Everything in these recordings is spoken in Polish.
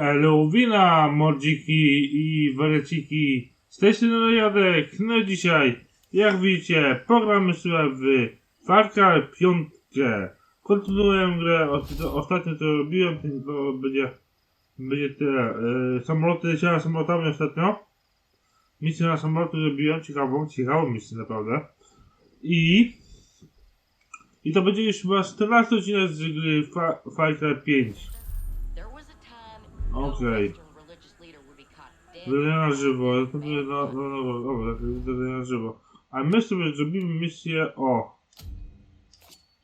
Eluwina, mordziki i wereciki. Z tej strony. No dzisiaj, jak widzicie, pogramy sobie w Far Cry 5. Kontynuuję grę, Ost- ostatnio to robiłem, to będzie, będzie tyle. Yy, samoloty, leciałem samolotami ostatnio. Misję na samoloty robiłem, ciekawą, ciekawą misję naprawdę. I... I to będzie już chyba 14 odcinek z gry Fa- Far Cry 5. dead. Wydarzenia na żywo, to będzie no, no, no, no, dobra, wydarzenia na żywo. A my sobie zrobimy misję o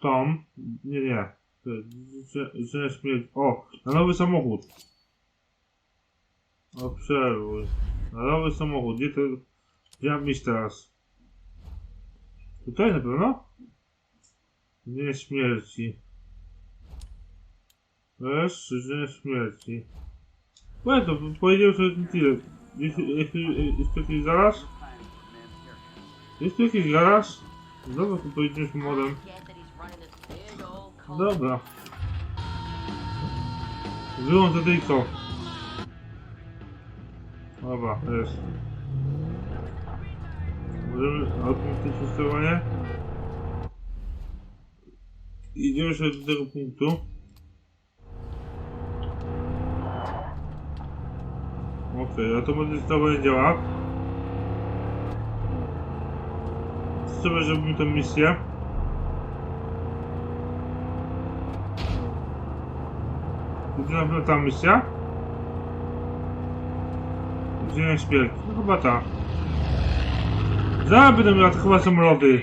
Tom, nie, nie, to jest że- że śmierć, o, na nowy samochód. O, przerwuj. Na nowy samochód, gdzie to, gdzie mam iść teraz? Tutaj na pewno? Nie śmierci. Wiesz, że śmierci. Łe, to powiedział, że tyle. Jest, jest, jest tu jakiś garaż? Jest tu jakiś garaż? Dobra, to pojedziemy z modem. Dobra. Wyłącz tylko. Dobra, jest. Możemy automatyczne sterowanie. Idziemy sobie do tego punktu. Okej, automatyczne sterowanie działa. Sobie zrobimy tę misję. Gdzie na pewno ta misja? Gdzie na śmierć? No chyba ta. Zaraz będę miał atakować samoloty.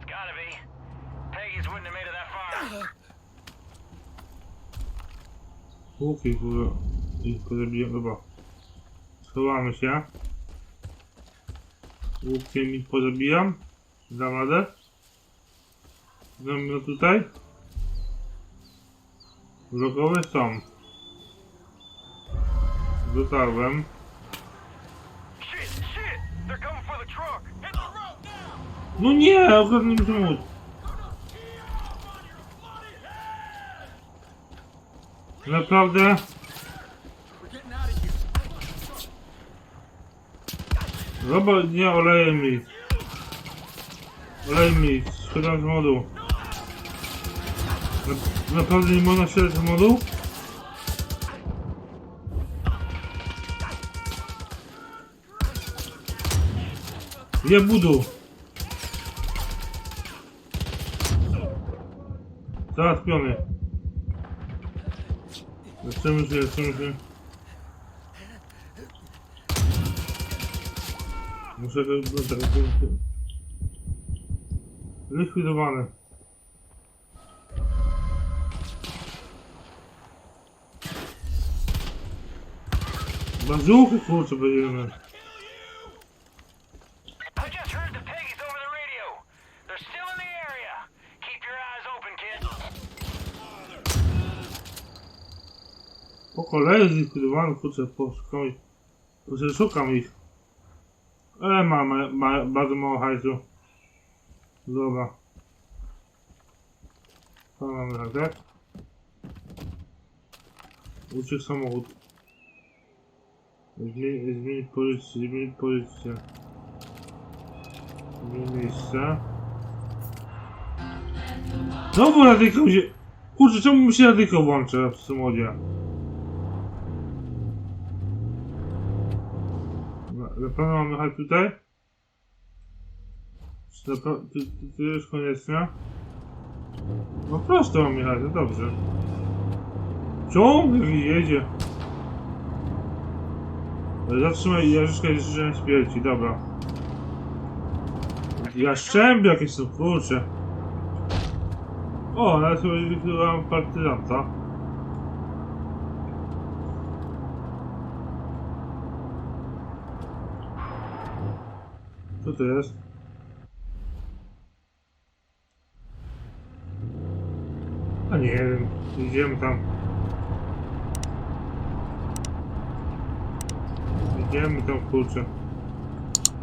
Gotta be. Peggy's wouldn't have made it that far. Łuki, kurwa. I pozabiłem, dobra. Schowamy się. Łukiem mi pozabijam. Dam radę. Go tutaj. Wrogowie są. Dotarłem. Shit! They're coming for the truck! Hit the road now! No nie, okradnę mi samochód. Naprawdę? Zobacz, nie oleje mi. Olej mi, sprzedam z modu. Na, naprawdę nie można sprzedać z modu? Nie budu. Załatwiony. Zaczynamy się, zaczynamy się. Muszę go tak, Likwidowany. Bazuchy kurczę będziemy. Po kolei zlikwidowany, kurczę, ich. Kurczę, szukam ich. Ale ma, ma, bardzo mało hajsu. Dobra. Co mamy na tak? Uciekł samochód. Zmień, zmień pozycję, zmień pozycję. Zmień miejsce. Znowu radyko się... Kurczę, czemu mi się radyko włącza w samochodzie? Na na pewno mamy jechać tutaj? Czy na pe- tu, tu, tu jest koniecznie? No prosto mam jechać, no dobrze. Ciągle mi jedzie. Zatrzymaj Jarzyszka życzenia śmierci, dobra. Jaszczęby jakieś są, kurcze. O, nawet zlikwidowałem partyzanta. Co to jest? A nie wiem, idziemy tam. Idziemy tam kurczę.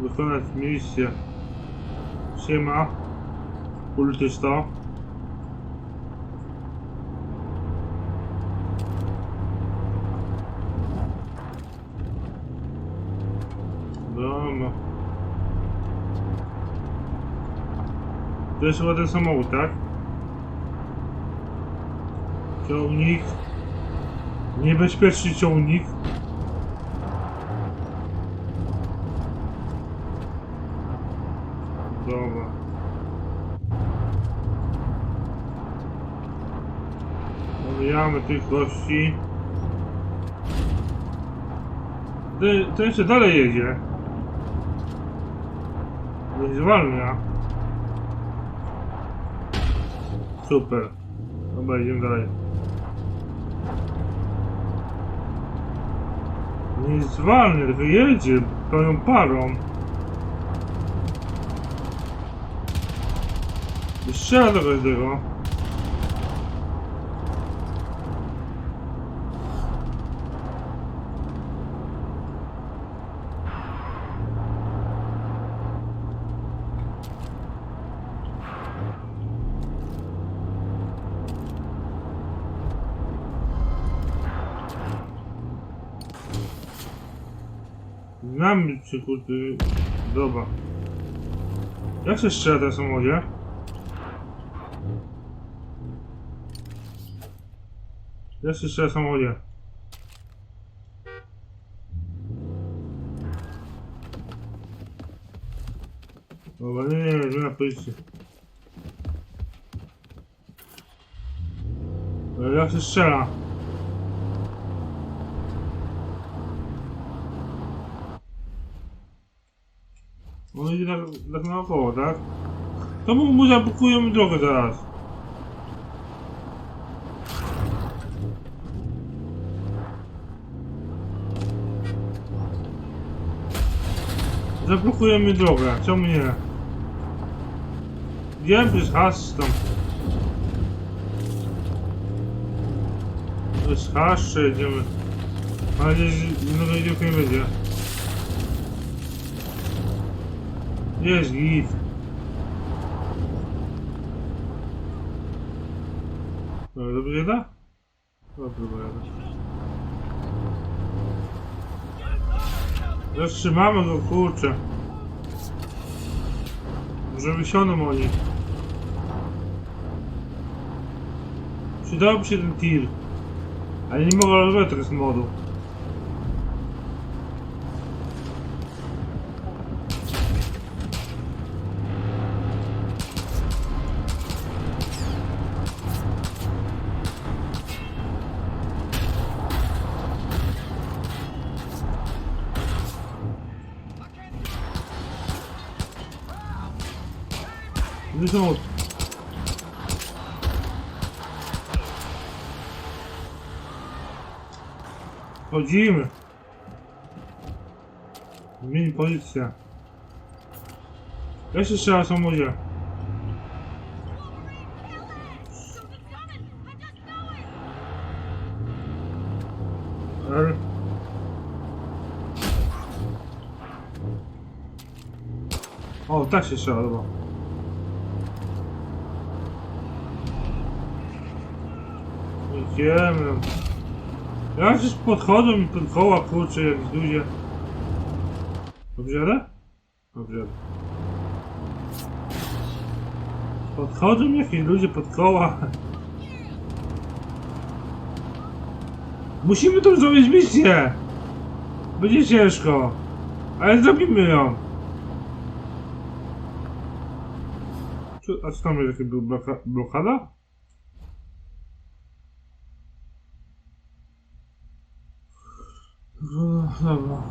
Wykonać misję. Siema. Kultysto. To jest chyba ten samochód, tak? Ciągnik. Niebezpieczny ciągnik. Dobra. Omijamy tych gości. To, to jeszcze dalej jedzie. Zwalnia. Super. Dobra, idziemy dalej. Nie zwalnia, tylko jedzie pełną parą. I Strzela do każdego. Znam czy kurde... Dobra. Jak się strzela ten samochodzie? Jak się strzela samochodzie? Dobra, nie, nie, nie na policję. Ale Jak się strzela? On idzie tak, tak naokoło, tak? To mu, mu zablokujemy drogę zaraz. Zablokujemy drogę, czemu nie? Wiem, że has tam. To jest hasz? Mam nadzieję, że innego idiotki nie będzie. Jest git. Dobra, dobrze jada? Dobrze jada. Zatrzymamy go, kurczę. Może wysiądą oni. Przydałby się ten tir. Ale nie mogę rozebrać z modu. Są? Chodzimy. Zmieni policja. Jeszcze trzeba samochodzie. Ale... O, tak się strzela, dobra. Idziemy. Ja gdzieś podchodzą mi pod koła, kurczę, jak ludzie. Dobrze jadę? Dobrze jadę. Podchodzą jakieś ludzie pod koła. Musimy to zrobić misję! Będzie ciężko. Ale zrobimy ją. Czy, a co tam jest, jakaś bloka blokada? No, Dobra.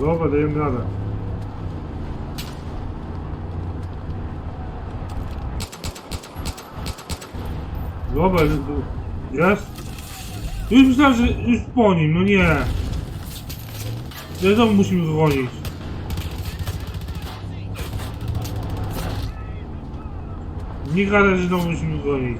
Dobra, dajemy Dobra, już jest. Już myślałem, że już po nim, no nie. Ja znowu musimy dzwonić. Nie gadaj, że znowu musimy dzwonić.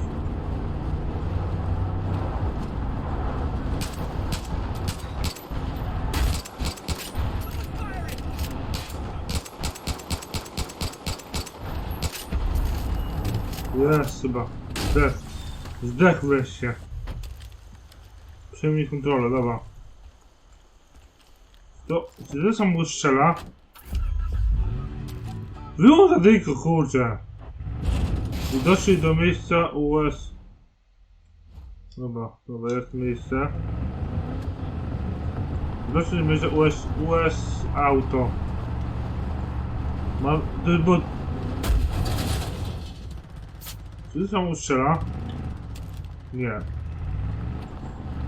Jest chyba. Jest. Zdech wreszcie. Przejmij kontrolę, dobra. To, czy to sam strzela? Wyłącz radyjko, kurczę. I doszli do miejsca US. Dobra, dobra, jest miejsce. Doszli do miejsca US, US Auto. Ma, to jest bo... Czy to samo strzela? Nie.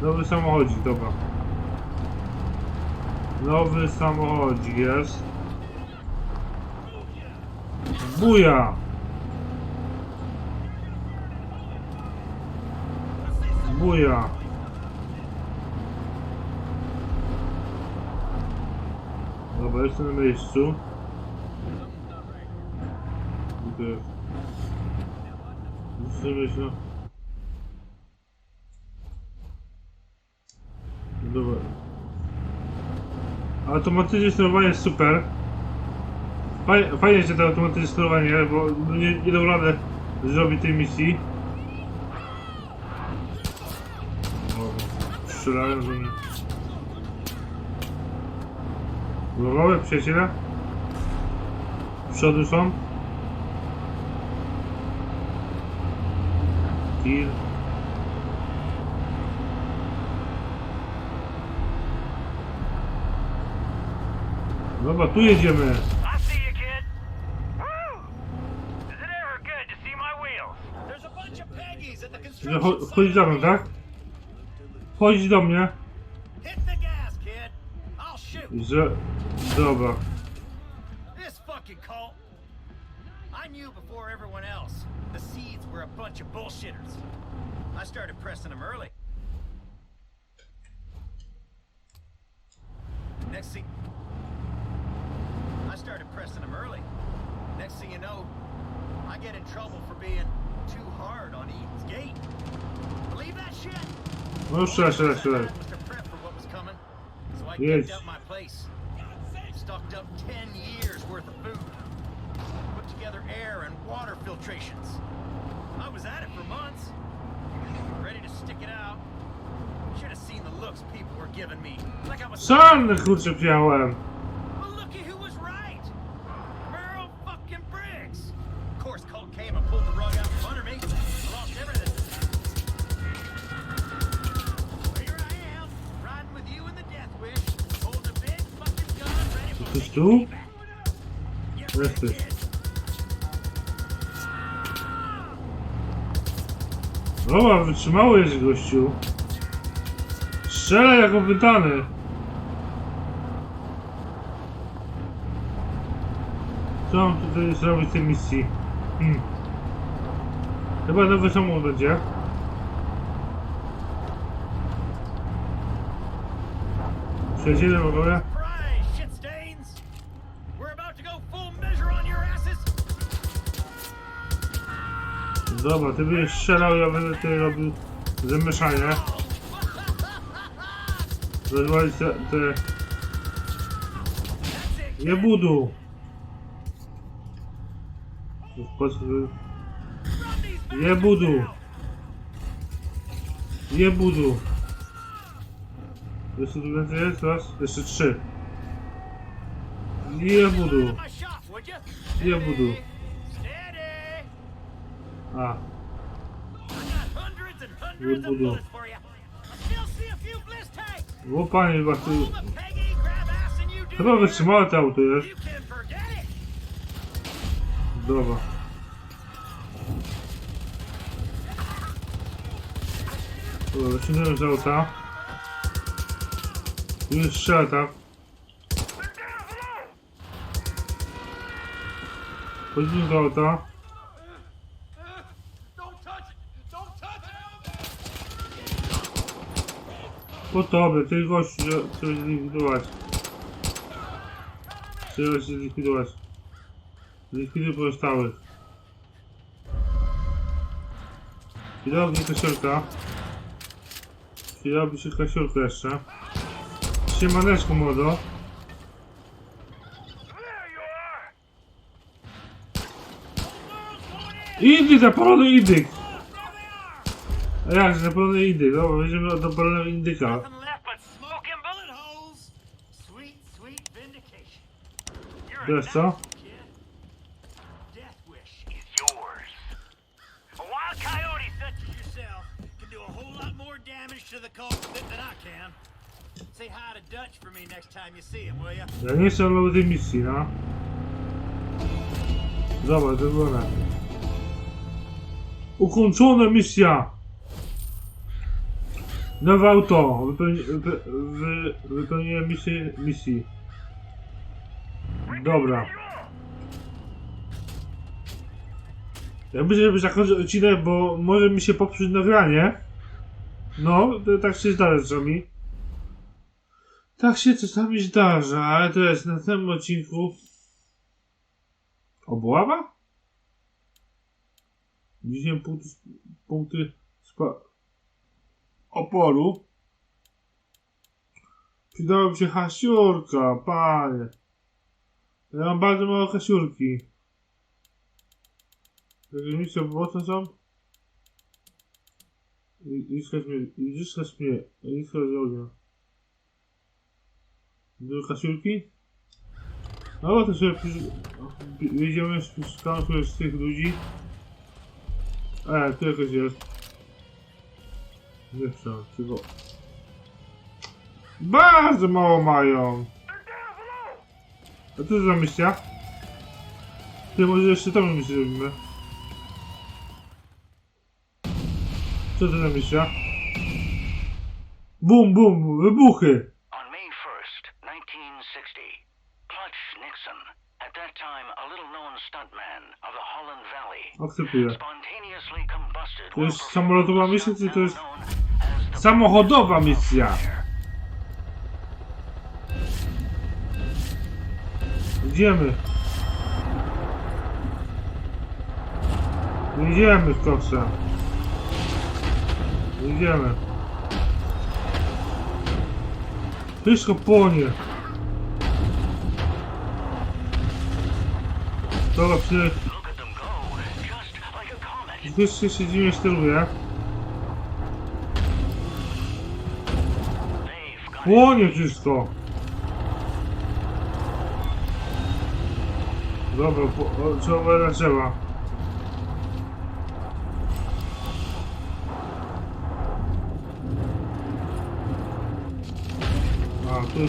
Nowy samochodzik, dobra. Nowy samochodzik jest. Buja! Buja! Dobra, jestem na miejscu. Gdzie? Jestem na miejscu. Dobra. Automatyczne sterowanie jest super. Fajnie, fajnie się to automatyczne sterowanie, bo nie, nie dał radę zrobić tej misji. Strzelają do mnie. Gotowe przyjaciele? Z przodu są? Kill. Że cho- construction Wchodzisz za mną, site. tak? Wchodzisz do mnie. Hit the gas, kid. I'll shoot. Że... Dobra. This fucking cult. I knew before everyone else. The seeds were a bunch of bullshitters. I started pressing them early. Next thing, I started pressing them early. Next thing you know, I get in trouble for being too hard on Eden's gate. Believe that shit? For what was coming, so I Yes. up my place. Stocked up 10 years worth of food. Put together air and water filtrations. I was at it for months. Ready to stick it out. Should have seen the looks people were giving me. Like I was Sam kurczę przyjechałem. well, Jest gościu. Strzela jak opytany. Co mam tutaj zrobić w tej misji? Hmm. Chyba nowy samochód będzie. Przyjaciele w ogóle? Dobra, ty będziesz strzelał, ja będę tutaj robił zamieszanie. Rozwalić te... te... Nie budu! Nie budu! Nie budu! Jeszcze tu więcej jest? Raz? Jeszcze trzy. Nie budu! Nie budu. Bliss tags. bo panie chyba tu... Chyba wytrzymałe to auto jest. Dobra. Dobra, wyciągnąłem z auta. Tu jest strzela, tak? Chodzimy do auta. Po tobie, ty gościu, że- trzeba się zlikwidować. Trzeba się zlikwidować. Zlikwiduj pozostałych. Chwilowi kasiorka. Chwilowi się kasiorka jeszcze. Siemaneczko młodo. Indyk, zapalony indyk! And bullet holes. Sweet, sweet vindication. You're a Wiesz co? Do? Ja nie chcę tej misji, no. Było na Ukończona misja! Nowe auto! Wy, wy, wypełniłem misję, misji. Dobra. Ja myślę, żeby zakończyć odcinek, bo może mi się popsuć nagranie. No, tak się zdarza czasami. Tak się czasami zdarza, ale to jest na tym odcinku. Obława? Dzisiaj punkty, punkty spa... oporu. Przydałaby się hasiurka, panie. Ja mam bardzo mało hasiurki. Miejsce mocne są. I- Iskra śmie... Iskra śmie... Iskra z ognia. Do kasiulki? No to sobie wyjdziemy szukamy sobie z tych ludzi. E, tu jakoś jest. Tylko... Bardzo mało mają! A co za misja? Ty może jeszcze tą misję zrobimy. Co to za misja? Bum, bum, wybuchy! On May 1st, 1960, Clutch Nixon, at that time a little known stuntman of the Holland Valley, Akceptuję. spontaneously combusted To jest samolotowa misja, czy to jest samochodowa misja? Idziemy. Idziemy, koksa. Idziemy. Wszystko płonie. Dobra, comet. Wszystko się dziwnie steruje. Płonie wszystko. Dobra, po, o, trzeba. A, tu...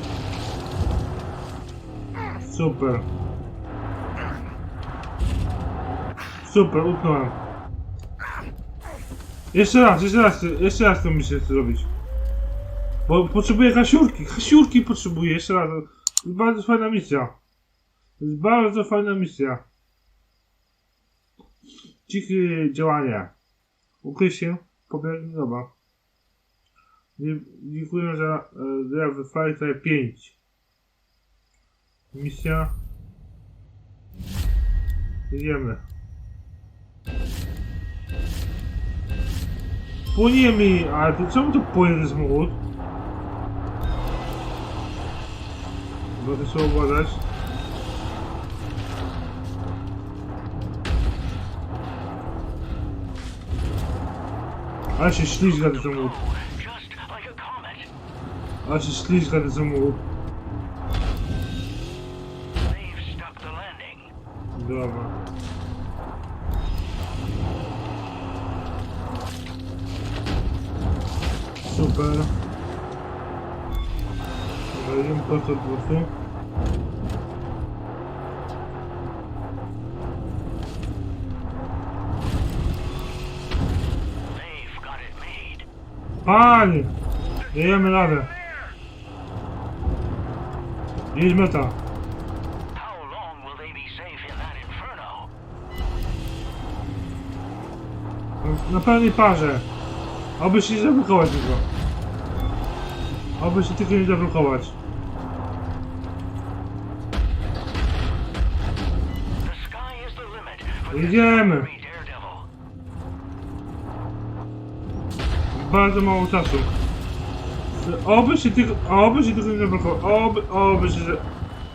Super. Super, utknąłem. Jeszcze raz, jeszcze raz, jeszcze raz to muszę zrobić. Bo potrzebuję hasiurki, hasiurki potrzebuję, jeszcze raz. To jest bardzo fajna misja. To jest bardzo fajna misja. Ciche działanie. Ukryj się, pobiegnij. Dzie- Dziękuję za grę w Cry 5. Misja. Idziemy. Płonie mi, ale to czemu to płynie ten samochód? Bo to trzeba uważać. Ale się ślizga ten samochód. just like a comet. Ale się ślizga ten samochód. They've stuck the landing. Dobra. Super. Long will they be safe in that inferno? Na pełnej parze. Oby się nie zablokować tylko. Oby się tylko nie zablokować. Jedziemy. Bardzo mało czasu. Oby się tylko, oby się tylko nie zablokował. Oby, oby się,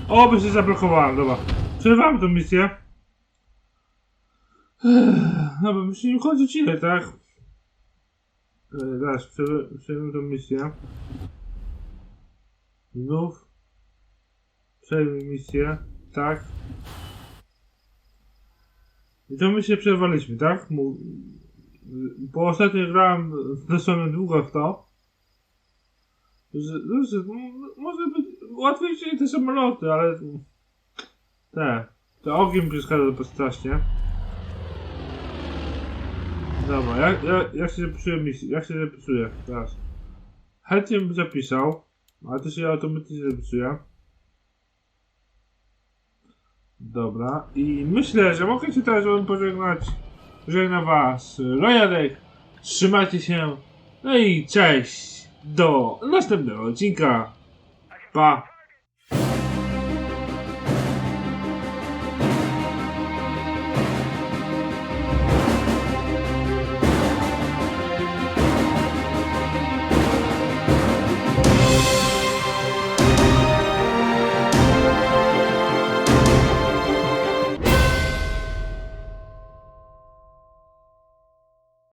oby się zablokowałem, dobra. Przerwam tę misję. No bo chodzi ci ile, tak? E, Zaraz, przejmę tą misję. Znów. Przejmę misję, tak. I to my się przerwaliśmy, tak? Bo ostatnio grałem dosłownie długo w to. Że, no, że, może być łatwiejsze te samoloty, ale te, to ogień przeszkadza dość strasznie. Dobra, jak, jak, jak się zapisuję misję? Jak się zapisuję? Teraz. Chętnie bym zapisał, ale to się automatycznie zapisuje. Dobra, i myślę, że mogę się teraz wam pożegnać. Żegnam was, Rojadek. Trzymajcie się. No i cześć. Do następnego odcinka. Pa.